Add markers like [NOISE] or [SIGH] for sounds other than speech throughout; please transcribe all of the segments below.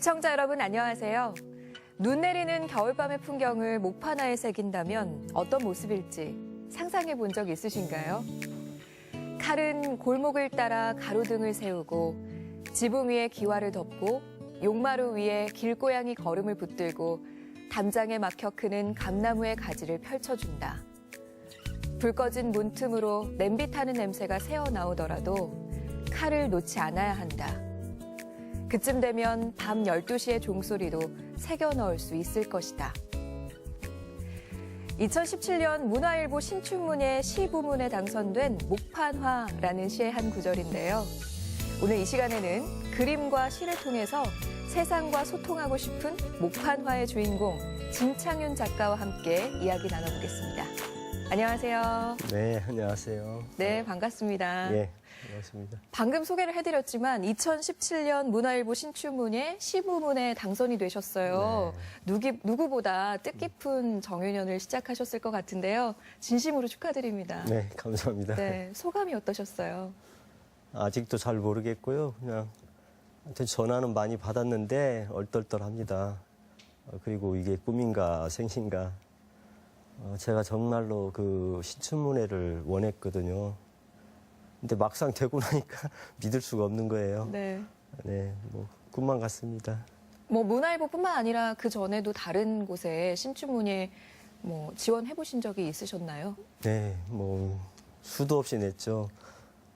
시청자 여러분 안녕하세요. 눈 내리는 겨울밤의 풍경을 목판화에 새긴다면 어떤 모습일지 상상해 본 적 있으신가요? 칼은 골목을 따라 가로등을 세우고 지붕 위에 기와를 덮고 용마루 위에 길고양이 걸음을 붙들고 담장에 막혀 크는 감나무의 가지를 펼쳐준다. 불 꺼진 문틈으로 냄비 타는 냄새가 새어 나오더라도 칼을 놓지 않아야 한다. 그쯤 되면 밤 12시의 종소리도 새겨 넣을 수 있을 것이다. 2017년 문화일보 신춘문예 시부문에 당선된 목판화라는 시의 한 구절인데요. 오늘 이 시간에는 그림과 시를 통해서 세상과 소통하고 싶은 목판화의 주인공 진창윤 작가와 함께 이야기 나눠보겠습니다. 안녕하세요. 네, 안녕하세요. 네, 반갑습니다. 예, 반갑습니다. 방금 소개를 해드렸지만 2017년 문화일보 신춘문예 시부문에 당선이 되셨어요. 누기, 누구보다 뜻깊은 정유년을 시작하셨을 것 같은데요. 진심으로 축하드립니다. 네, 감사합니다. 네, 소감이 어떠셨어요? 아직도 잘 모르겠고요. 그냥 전화는 많이 받았는데 얼떨떨합니다. 어, 그리고 이게 꿈인가 생신가. 어, 제가 정말로 그 신춘문예를 원했거든요. 근데 막상 되고 나니까 [LAUGHS] 믿을 수가 없는 거예요. 네. 네, 뭐 꿈만 같습니다. 뭐 문화일보뿐만 아니라 그 전에도 다른 곳에 신춘문예 뭐 지원해 보신 적이 있으셨나요? 네, 뭐 수도 없이 냈죠.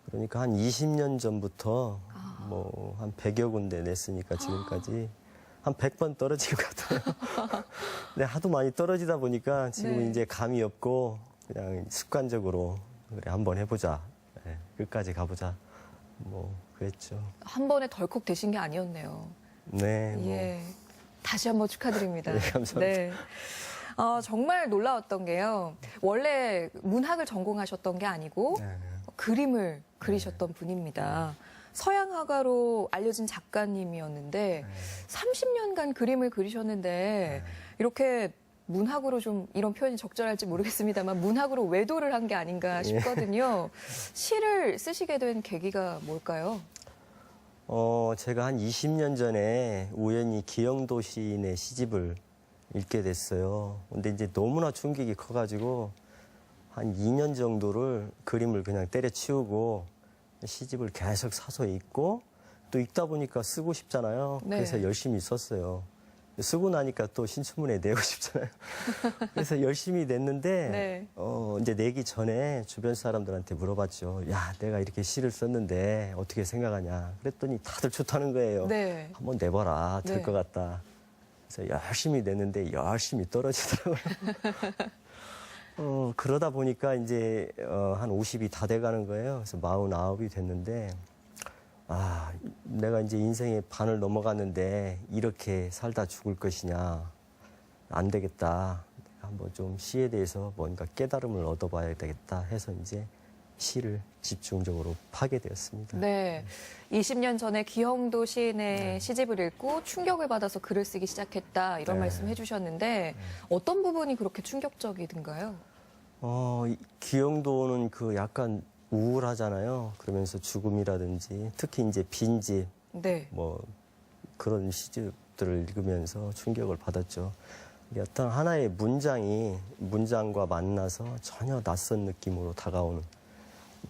그러니까 한 20년 전부터 아. 뭐 한 100여 군데 냈으니까 지금까지 한 100번 떨어진 것 같아요. 근데 하도 많이 떨어지다 보니까 지금 네. 이제 감이 없고 그냥 습관적으로 그래 한번 해보자. 네, 끝까지 가보자. 뭐 그랬죠. 한 번에 덜컥 되신 게 아니었네요. 네, 뭐 예. 다시 한번 축하드립니다. [LAUGHS] 네, 감사합니다. 네. 어, 정말 놀라웠던 게요. 원래 문학을 전공하셨던 게 아니고 네. 그림을 그리셨던 분입니다. 서양 화가로 알려진 작가님이었는데 30년간 그림을 그리셨는데 이렇게 문학으로 좀 이런 표현이 적절할지 모르겠습니다만 문학으로 외도를 한 게 아닌가 싶거든요. 시를 쓰시게 된 계기가 뭘까요? 어, 제가 한 20년 전에 우연히 기영도 시인의 시집을 읽게 됐어요. 근데 이제 너무나 충격이 커가지고 한 2년 정도를 그림을 그냥 때려치우고 시집을 계속 사서 읽고 또 읽다 보니까 쓰고 싶잖아요. 네. 그래서 열심히 썼어요. 쓰고 나니까 또 신춘문에 내고 [LAUGHS] 싶잖아요. 그래서 열심히 냈는데 네. 어, 이제 내기 전에 주변 사람들한테 물어봤죠. 야, 내가 이렇게 시를 썼는데 어떻게 생각하냐. 그랬더니 다들 좋다는 거예요. 네. 한번 내봐라. 될 네. 것 같다. 그래서 열심히 냈는데 열심히 떨어지더라고요. [LAUGHS] 어, 그러다 보니까 이제 어, 한 50이 다 돼가는 거예요. 그래서 49이 됐는데 아, 내가 이제 인생의 반을 넘어갔는데 이렇게 살다 죽을 것이냐. 안 되겠다. 한번 좀 시에 대해서 뭔가 깨달음을 얻어봐야 되겠다 해서 이제 시를 집중적으로 파게 되었습니다. 네. 20년 전에 기영도 시인의 시집을 읽고 충격을 받아서 글을 쓰기 시작했다 이런 네. 말씀 해주셨는데 어떤 부분이 그렇게 충격적이든가요? 어, 이 기영도는 그 약간 우울하잖아요. 그러면서 죽음이라든지 특히 이제 빈집 네. 뭐 그런 시집들을 읽으면서 충격을 받았죠. 어떤 하나의 문장이 문장과 만나서 전혀 낯선 느낌으로 다가오는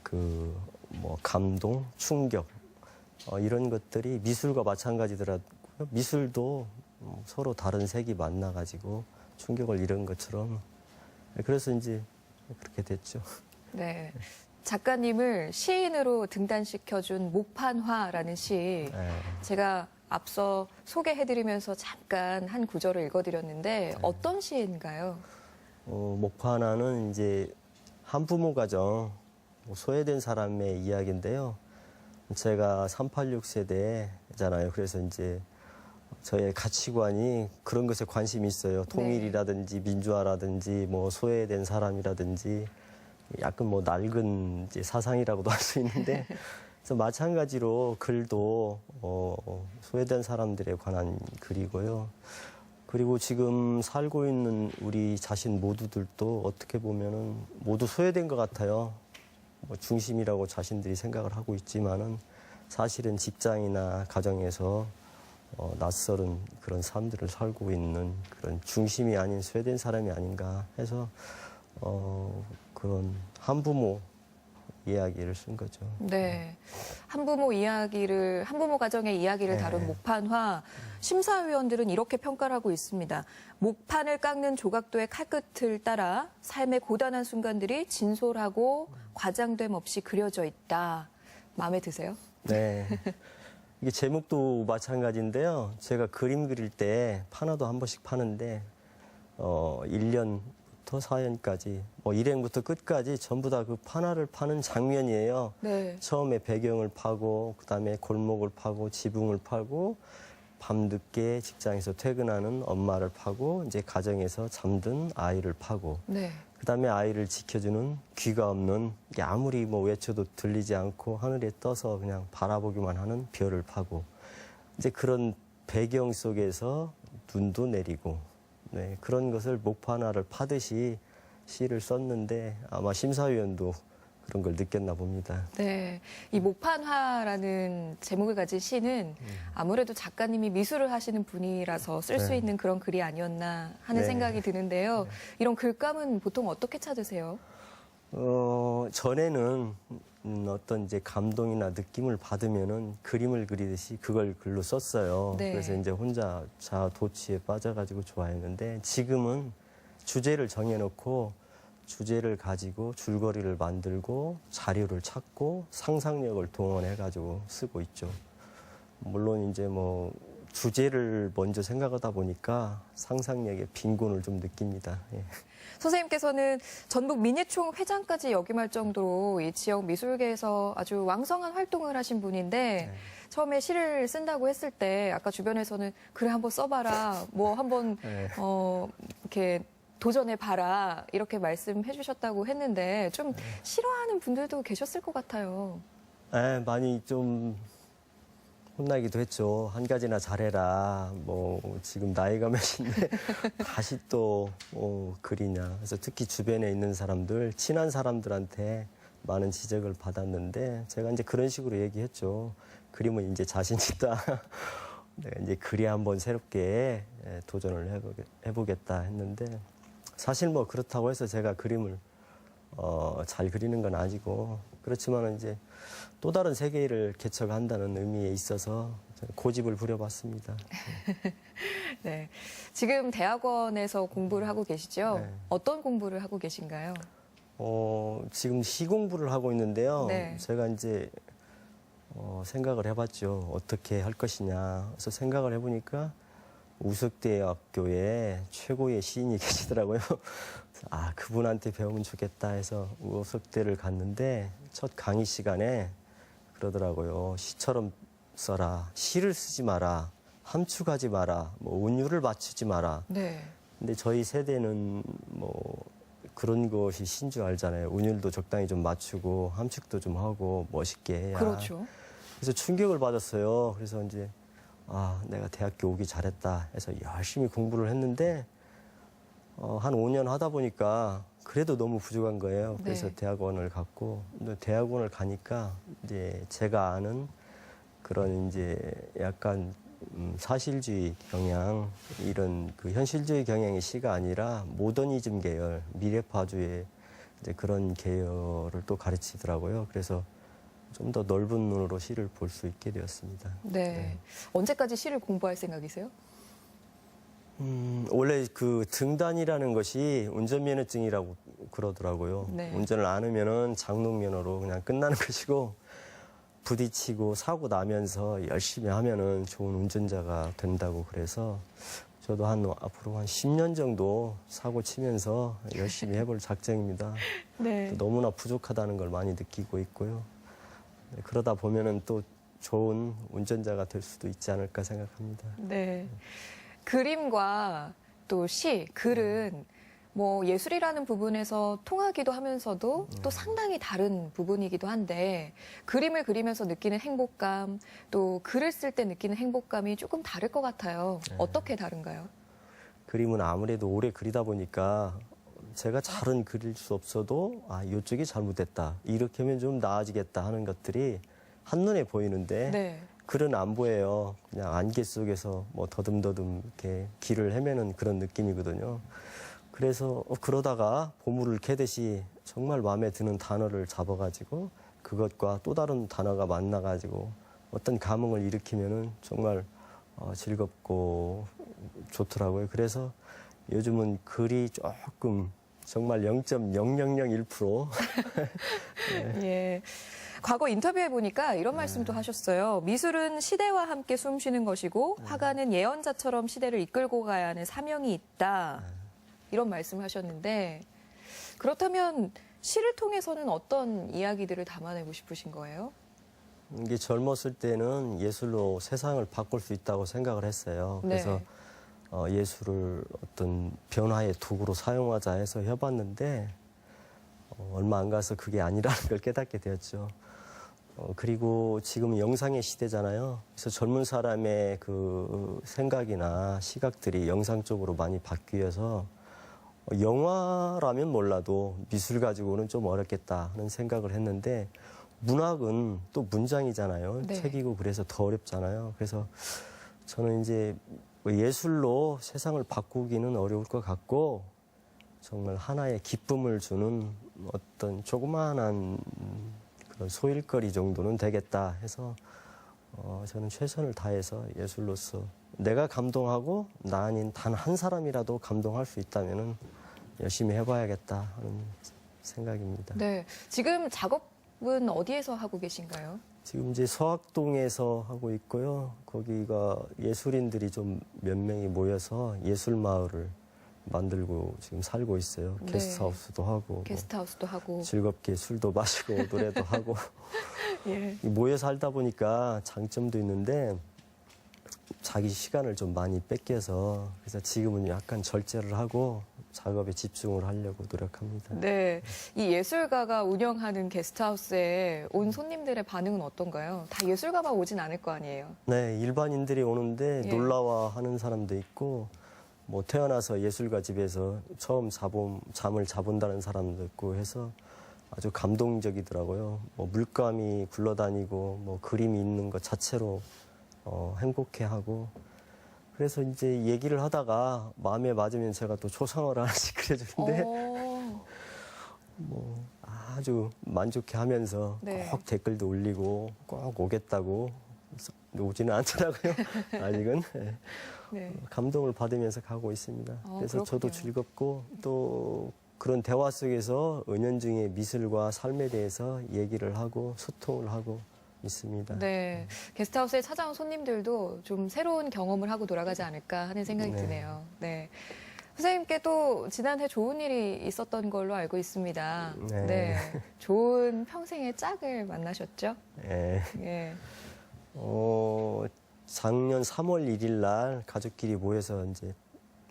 그 뭐 감동, 충격 어, 이런 것들이 미술과 마찬가지더라고요. 미술도 음, 서로 다른 색이 만나가지고 충격을 잃은 것처럼 그래서 이제 그렇게 됐죠. 네. [LAUGHS] 작가님을 시인으로 등단시켜준 목판화라는 시 네. 제가 앞서 소개해드리면서 잠깐 한 구절을 읽어드렸는데 어떤 시인가요? 어, 목화나는 이제 한부모 가정 뭐 소외된 사람의 이야기인데요. 제가 386 세대잖아요. 그래서 이제 저의 가치관이 그런 것에 관심이 있어요. 통일이라든지 민주화라든지 뭐 소외된 사람이라든지 약간 뭐 낡은 이제 사상이라고도 할 수 있는데 [LAUGHS] 그래서 마찬가지로 글도 어, 소외된 사람들에 관한 글이고요. 그리고 지금 살고 있는 우리 자신 모두들도 어떻게 보면은 모두 소외된 것 같아요. 뭐 중심이라고 자신들이 생각을 하고 있지만은 사실은 직장이나 가정에서 어, 낯설은 그런 삶들을 살고 있는 그런 중심이 아닌 스웨덴 사람이 아닌가 해서 어, 그런 한부모 이야기를 쓴 거죠. 네. 한부모 이야기를, 한부모 가정의 이야기를 네. 다룬 목판화. 심사위원들은 이렇게 평가를 하고 있습니다. 목판을 깎는 조각도의 칼끝을 따라 삶의 고단한 순간들이 진솔하고 과장됨 없이 그려져 있다. 마음에 드세요? 네. 이게 제목도 마찬가지인데요. 제가 그림 그릴 때 파나도 한 번씩 파는데 어 1년 부터 4년까지 뭐 일행부터 끝까지 전부 다그 파나를 파는 장면이에요. 네. 처음에 배경을 파고 그다음에 골목을 파고 지붕을 파고 밤늦게 직장에서 퇴근하는 엄마를 파고 이제 가정에서 잠든 아이를 파고 네. 그다음에 아이를 지켜주는 귀가 없는 아무리 뭐 외쳐도 들리지 않고 하늘에 떠서 그냥 바라보기만 하는 별을 파고 이제 그런 배경 속에서 눈도 내리고 네, 그런 것을 목파 하나를 파듯이 시를 썼는데 아마 심사위원도 그런 걸 느꼈나 봅니다. 네. 이 목판화라는 제목을 가진 시는 아무래도 작가님이 미술을 하시는 분이라서 쓸 수 네. 있는 그런 글이 아니었나 하는 네. 생각이 드는데요. 이런 글감은 보통 어떻게 찾으세요? 어, 전에는 음, 어떤 이제 감동이나 느낌을 받으면은 그림을 그리듯이 그걸 글로 썼어요. 네. 그래서 이제 혼자 자도취에 빠져가지고 좋아했는데 지금은 주제를 정해놓고 주제를 가지고 줄거리를 만들고 자료를 찾고 상상력을 동원해가지고 쓰고 있죠. 물론 이제 뭐 주제를 먼저 생각하다 보니까 상상력의 빈곤을 좀 느낍니다. 예. 선생님께서는 전북 민예총 회장까지 역임할 정도로 이 지역 미술계에서 아주 왕성한 활동을 하신 분인데 네. 처음에 시를 쓴다고 했을 때 아까 주변에서는 그래 한번 써봐라 뭐 한번 네. 어 이렇게 도전해 봐라 이렇게 말씀해 주셨다고 했는데 좀 네. 싫어하는 분들도 계셨을 것 같아요. 에, 많이 좀 혼나기도 했죠. 한 가지나 잘해라. 뭐 지금 나이가 몇인데 [LAUGHS] 다시 또 어, 그리냐. 그래서 특히 주변에 있는 사람들, 친한 사람들한테 많은 지적을 받았는데 제가 이제 그런 식으로 얘기했죠. 그림은 이제 자신 있다. 내가 이제 글에 한번 새롭게 예, 도전을 해보겠, 해보겠다 했는데 사실 뭐 그렇다고 해서 제가 그림을 어, 잘 그리는 건 아니고 그렇지만 이제 또 다른 세계를 개척한다는 의미에 있어서 고집을 부려봤습니다. [LAUGHS] 네. 지금 대학원에서 공부를 하고 계시죠? 네. 어떤 공부를 하고 계신가요? 어, 지금 시 공부를 하고 있는데요. 네. 제가 이제 어, 생각을 해봤죠. 어떻게 할 것이냐. 그래서 생각을 해보니까 우석대학교에 최고의 시인이 [LAUGHS] 계시더라고요. 아, 그분한테 배우면 좋겠다 해서 우석대를 갔는데 첫 강의 시간에 그러더라고요. 시처럼 써라. 시를 쓰지 마라. 함축하지 마라. 뭐 운율을 맞추지 마라. 네. 근데 저희 세대는 뭐 그런 것이 신 줄 알잖아요. 운율도 적당히 좀 맞추고 함축도 좀 하고 멋있게 해야. 그렇죠. 그래서 충격을 받았어요. 그래서 이제 아 내가 대학교 오기 잘했다 해서 열심히 공부를 했는데 어, 한 5년 하다 보니까 그래도 너무 부족한 거예요. 그래서 네. 대학원을 갔고 대학원을 가니까 이제 제가 아는 그런 이제 약간 음, 사실주의 경향 이런 그 현실주의 경향의 시가 아니라 모더니즘 계열 미래파주의 이제 그런 계열을 또 가르치더라고요. 그래서 좀 더 넓은 눈으로 시를 볼 수 있게 되었습니다. 네. 언제까지 시를 공부할 생각이세요? 음, 원래 그 등단이라는 것이 운전면허증이라고 그러더라고요. 네. 운전을 안 하면은 장롱면허로 그냥 끝나는 [LAUGHS] 것이고 부딪히고 사고 나면서 열심히 하면은 좋은 운전자가 된다고 그래서 저도 한 앞으로 한 10년 정도 사고 치면서 열심히 해볼 [LAUGHS] 작정입니다. 네. 또 너무나 부족하다는 걸 많이 느끼고 있고요. 네, 그러다 보면은 또 좋은 운전자가 될 수도 있지 않을까 생각합니다. 네. 그림과 또 시, 글은 뭐 예술이라는 부분에서 통하기도 하면서도 또 상당히 다른 부분이기도 한데 그림을 그리면서 느끼는 행복감 또 글을 쓸 때 느끼는 행복감이 조금 다를 것 같아요. 어떻게 다른가요? 그림은 아무래도 오래 그리다 보니까 제가 잘은 그릴 수 없어도 아 이쪽이 잘못됐다 이렇게 하면 좀 나아지겠다 하는 것들이 한눈에 보이는데 네. 글은 안 보여요. 그냥 안개 속에서 뭐 더듬더듬 이렇게 길을 헤매는 그런 느낌이거든요. 그래서 어, 그러다가 보물을 캐듯이 정말 마음에 드는 단어를 잡아가지고 그것과 또 다른 단어가 만나가지고 어떤 감흥을 일으키면은 정말 어, 즐겁고 좋더라고요. 그래서 요즘은 글이 조금 정말 0.0001% [LAUGHS] 예. 과거 인터뷰해 보니까 이런 말씀도 네. 하셨어요. 미술은 시대와 함께 숨쉬는 것이고 화가는 예언자처럼 시대를 이끌고 가야 하는 사명이 있다. 네. 이런 말씀을 하셨는데 그렇다면 시를 통해서는 어떤 이야기들을 담아내고 싶으신 거예요? 이게 젊었을 때는 예술로 세상을 바꿀 수 있다고 생각을 했어요. 네. 그래서 어, 예술을 어떤 변화의 도구로 사용하자 해서 해봤는데 어, 얼마 안 가서 그게 아니라는 걸 깨닫게 되었죠. 어, 그리고 지금은 영상의 시대잖아요. 그래서 젊은 사람의 그 생각이나 시각들이 영상 쪽으로 많이 바뀌어서 어, 영화라면 몰라도 미술 가지고는 좀 어렵겠다 하는 생각을 했는데 문학은 또 문장이잖아요. 네. 책이고 그래서 더 어렵잖아요. 그래서 저는 이제 뭐 예술로 세상을 바꾸기는 어려울 것 같고 정말 하나의 기쁨을 주는 어떤 조그마한 소일거리 정도는 되겠다 해서 어, 저는 최선을 다해서 예술로서 내가 감동하고 나 아닌 단 한 사람이라도 감동할 수 있다면은 열심히 해봐야겠다 하는 생각입니다. 네. 지금 작업은 어디에서 하고 계신가요? 지금 이제 서학동에서 하고 있고요. 거기가 예술인들이 좀 몇 명이 모여서 예술 마을을 만들고 지금 살고 있어요. 네. 게스트하우스도 하고 뭐 게스트하우스도 하고. 즐겁게 술도 [LAUGHS] 마시고 노래도 하고 [LAUGHS] 예. 모여 살다 보니까 장점도 있는데 자기 시간을 좀 많이 뺏겨서 그래서 지금은 약간 절제를 하고 작업에 집중을 하려고 노력합니다. 네. 이 예술가가 운영하는 게스트하우스에 온 손님들의 반응은 어떤가요? 다 예술가만 오진 않을 거 아니에요. 네, 일반인들이 오는데 예. 놀라워하는 사람도 있고 뭐 태어나서 예술가 집에서 처음 자본, 잠을 자본다는 사람도 있고 해서 아주 감동적이더라고요. 뭐 물감이 굴러다니고 뭐 그림이 있는 것 자체로 어, 행복해하고 그래서 이제 얘기를 하다가 마음에 맞으면 제가 또 초상화를 [LAUGHS] 하나씩 그려주는데 어, [LAUGHS] 뭐 아주 만족해하면서 네. 꼭 댓글도 올리고 꼭 오겠다고 오지는 않더라고요 [LAUGHS] 아직은 예. 네. 감동을 받으면서 가고 있습니다. 어, 그래서 저도 그렇군요. 즐겁고 또 그런 대화 속에서 은연중에 미술과 삶에 대해서 얘기를 하고 소통을 하고 있습니다. 네. 게스트하우스에 찾아온 손님들도 좀 새로운 경험을 하고 돌아가지 않을까 하는 생각이 네. 드네요. 네. 선생님께 또 지난해 좋은 일이 있었던 걸로 알고 있습니다. 네. 좋은 평생의 짝을 만나셨죠? 예. 예. 어, 작년 3월 1일 날 가족끼리 모여서 이제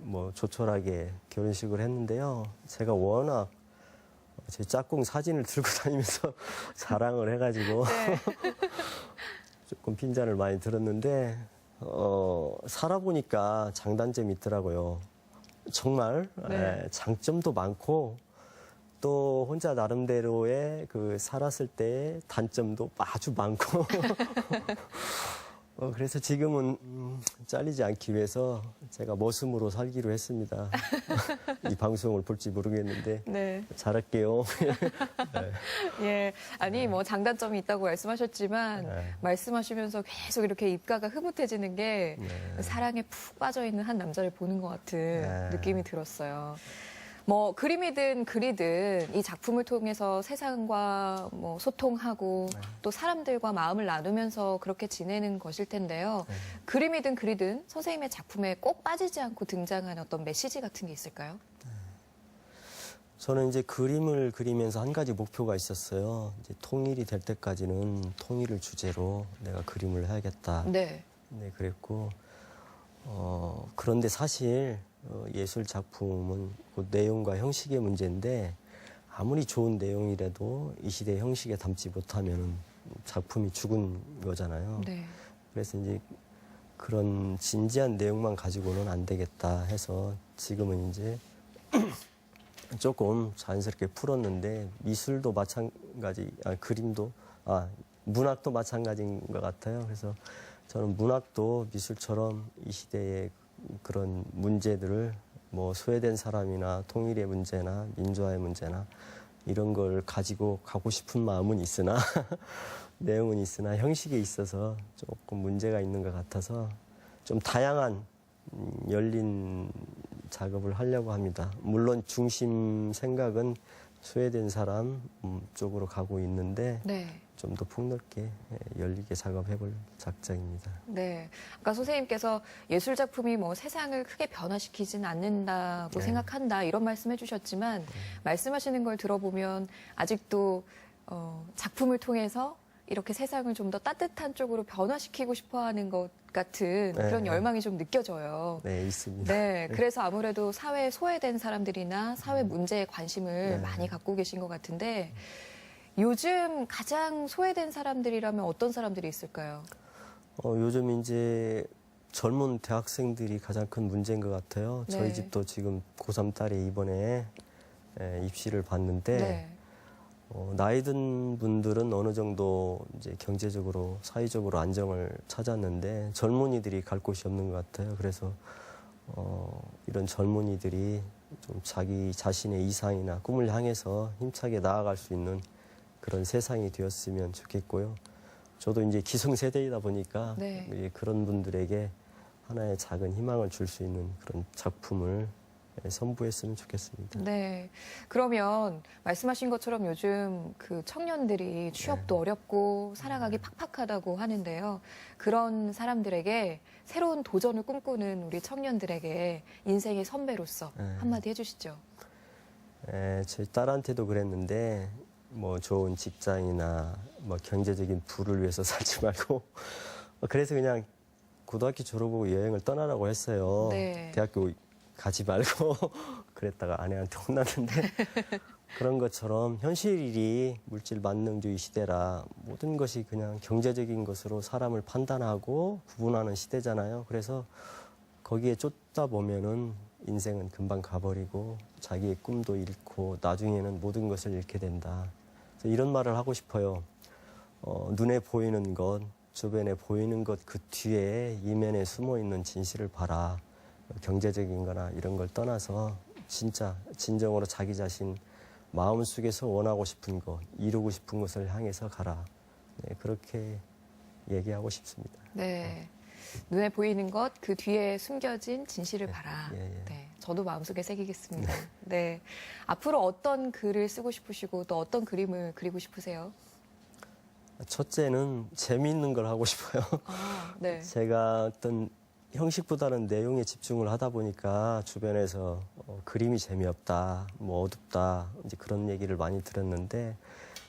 뭐 조촐하게 결혼식을 했는데요. 제가 워낙 제 짝꿍 사진을 들고 [LAUGHS] 다니면서 [LAUGHS] 자랑을 해가지고 네. [LAUGHS] 조금 핀잔을 많이 들었는데 어, 살아보니까 장단점이 있더라고요. 정말 네. 예, 장점도 많고 또 혼자 나름대로의 그 살았을 때의 단점도 아주 많고 어, 그래서 지금은 음, 잘리지 않기 위해서 제가 머슴으로 살기로 했습니다. [LAUGHS] 이 방송을 볼지 모르겠는데 네. 잘할게요. [LAUGHS] 예. 아니, 뭐 장단점이 있다고 말씀하셨지만 네. 말씀하시면서 계속 이렇게 입가가 흐뭇해지는 게 네. 사랑에 푹 빠져 있는 한 남자를 보는 것 같은 네. 느낌이 들었어요. 뭐 그림이든 글이든 이 작품을 통해서 세상과 뭐 소통하고 네. 또 사람들과 마음을 나누면서 그렇게 지내는 것일 텐데요. 네. 그림이든 글이든 선생님의 작품에 꼭 빠지지 않고 등장하는 어떤 메시지 같은 게 있을까요? 저는 이제 그림을 그리면서 한 가지 목표가 있었어요. 이제 통일이 될 때까지는 통일을 주제로 내가 그림을 해야겠다. 네. 네, 그랬고 어, 그런데 사실 어, 예술 작품은 그 내용과 형식의 문제인데 아무리 좋은 내용이라도 이 시대 형식에 담지 못하면 작품이 죽은 거잖아요. 네. 그래서 이제 그런 진지한 내용만 가지고는 안 되겠다 해서 지금은 이제 [CLEARS THROAT] 조금 자연스럽게 풀었는데 미술도 마찬가지, 아, 그림도 아 문학도 마찬가지인 것 같아요. 그래서 저는 문학도 미술처럼 이 시대의 그런 문제들을 뭐 소외된 사람이나 통일의 문제나 민주화의 문제나 이런 걸 가지고 가고 싶은 마음은 있으나 [LAUGHS] 내용은 있으나 형식에 있어서 조금 문제가 있는 것 같아서 좀 다양한 음, 열린 작업을 하려고 합니다. 물론 중심 생각은 소외된 사람 음, 쪽으로 가고 있는데 네. 좀 더 폭넓게 예, 열리게 작업해볼 작정입니다. 네. 아까 선생님께서 예술 작품이 뭐 세상을 크게 변화시키진 않는다고 네. 생각한다 이런 말씀해 주셨지만 말씀하시는 걸 들어보면 아직도 어, 작품을 통해서 이렇게 세상을 좀 더 따뜻한 쪽으로 변화시키고 싶어 하는 것 같은 네. 그런 열망이 좀 느껴져요. 네, 있습니다. 네, [LAUGHS] 그래서 아무래도 사회에 소외된 사람들이나 사회 문제에 관심을 네. 많이 갖고 계신 것 같은데 요즘 가장 소외된 사람들이라면 어떤 사람들이 있을까요? 어, 요즘 이제 젊은 대학생들이 가장 큰 문제인 것 같아요. 네. 저희 집도 지금 고3 딸이 이번에 예, 입시를 봤는데 네. 어, 나이 든 분들은 어느 정도 이제 경제적으로 사회적으로 안정을 찾았는데 젊은이들이 갈 곳이 없는 것 같아요. 그래서 어, 이런 젊은이들이 좀 자기 자신의 이상이나 꿈을 향해서 힘차게 나아갈 수 있는 그런 세상이 되었으면 좋겠고요. 저도 이제 기성세대이다 보니까 네. 이제 그런 분들에게 하나의 작은 희망을 줄 수 있는 그런 작품을 예, 선보였으면 좋겠습니다. 네. 그러면 말씀하신 것처럼 요즘 그 청년들이 취업도 어렵고 살아가기 팍팍하다고 하는데요. 그런 사람들에게 새로운 도전을 꿈꾸는 우리 청년들에게 인생의 선배로서 네. 한마디 해주시죠. 에, 저희 딸한테도 그랬는데 뭐 좋은 직장이나 뭐 경제적인 부를 위해서 [LAUGHS] 살지 말고 어, 그래서 그냥 고등학교 졸업하고 여행을 떠나라고 했어요. 네. 대학교 가지 말고 [LAUGHS] 그랬다가 아내한테 혼났는데 [LAUGHS] 그런 것처럼 현실이 물질 만능주의 시대라 모든 것이 그냥 경제적인 것으로 사람을 판단하고 구분하는 시대잖아요. 그래서 거기에 쫓다 보면은 인생은 금방 가버리고 자기의 꿈도 잃고 나중에는 모든 것을 잃게 된다. 이런 말을 하고 싶어요. 어, 눈에 보이는 것, 주변에 보이는 것 그 뒤에 이면에 숨어 있는 진실을 봐라. 경제적인 거나 이런 걸 떠나서 진짜 진정으로 자기 자신 마음 속에서 원하고 싶은 것, 이루고 싶은 것을 향해서 가라. 네, 그렇게 얘기하고 싶습니다. 네. 눈에 보이는 것, 그 뒤에 숨겨진 진실을 봐라. 예, 예. 네. 저도 마음속에 새기겠습니다. 네. 앞으로 어떤 글을 쓰고 싶으시고 또 어떤 그림을 그리고 싶으세요? 첫째는 재미있는 걸 하고 싶어요. 아, 네. 제가 어떤 형식보다는 내용에 집중을 하다 보니까 주변에서 어, 그림이 재미없다, 뭐 어둡다, 이제 그런 얘기를 많이 들었는데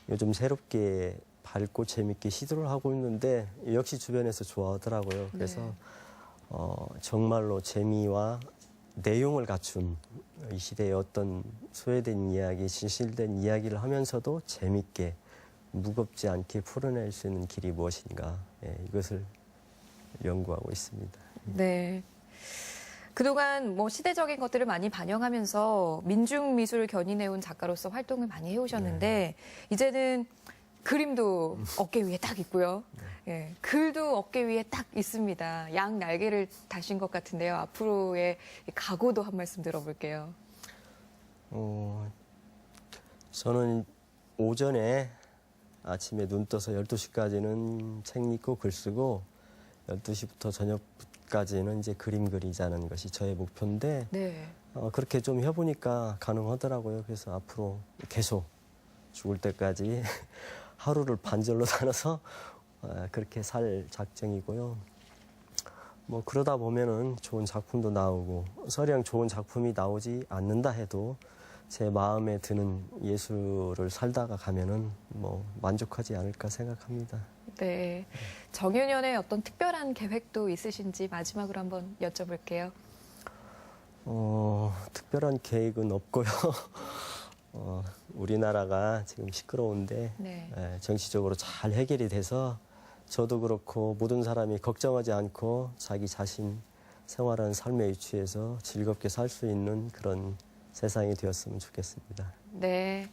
요즘 새롭게 밝고 재밌게 시도를 하고 있는데 역시 주변에서 좋아하더라고요. 그래서 네. 어, 정말로 재미와 내용을 갖춘 이 시대의 어떤 소외된 이야기, 진실된 이야기를 하면서도 재밌게 무겁지 않게 풀어낼 수 있는 길이 무엇인가 예, 이것을 연구하고 있습니다. 네. 그동안 뭐 시대적인 것들을 많이 반영하면서 민중 미술을 견인해온 작가로서 활동을 많이 해오셨는데 이제는 그림도 어깨 위에 딱 있고요. 예, 글도 어깨 위에 딱 있습니다. 양 날개를 다신 것 같은데요. 앞으로의 이 각오도 한 말씀 들어볼게요. 어, 저는 오전에 아침에 눈 떠서 12시까지는 책 읽고 글 쓰고 12시부터 저녁까지는 이제 그림 그리자는 것이 저의 목표인데 네. 어, 그렇게 좀 해보니까 가능하더라고요. 그래서 앞으로 계속 죽을 때까지 [LAUGHS] 하루를 반절로 나눠서 어, 그렇게 살 작정이고요. 뭐 그러다 보면은 좋은 작품도 나오고 서령 좋은 작품이 나오지 않는다 해도 제 마음에 드는 예술을 살다가 가면은 뭐 만족하지 않을까 생각합니다. 네. 정유년의 어떤 특별한 계획도 있으신지 마지막으로 한번 여쭤볼게요. 어, 특별한 계획은 없고요. [LAUGHS] 어, 우리나라가 지금 시끄러운데 네. 예, 정치적으로 잘 해결이 돼서 저도 그렇고 모든 사람이 걱정하지 않고 자기 자신 생활하는 삶에 유치해서 즐겁게 살 수 있는 그런 세상이 되었으면 좋겠습니다. 네.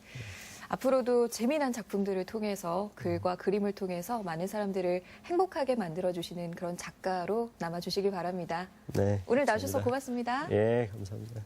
앞으로도 재미난 작품들을 통해서 글과 그림을 통해서 많은 사람들을 행복하게 만들어주시는 그런 작가로 남아주시길 바랍니다. 네. 오늘 나오셔서. 고맙습니다. 예, 감사합니다.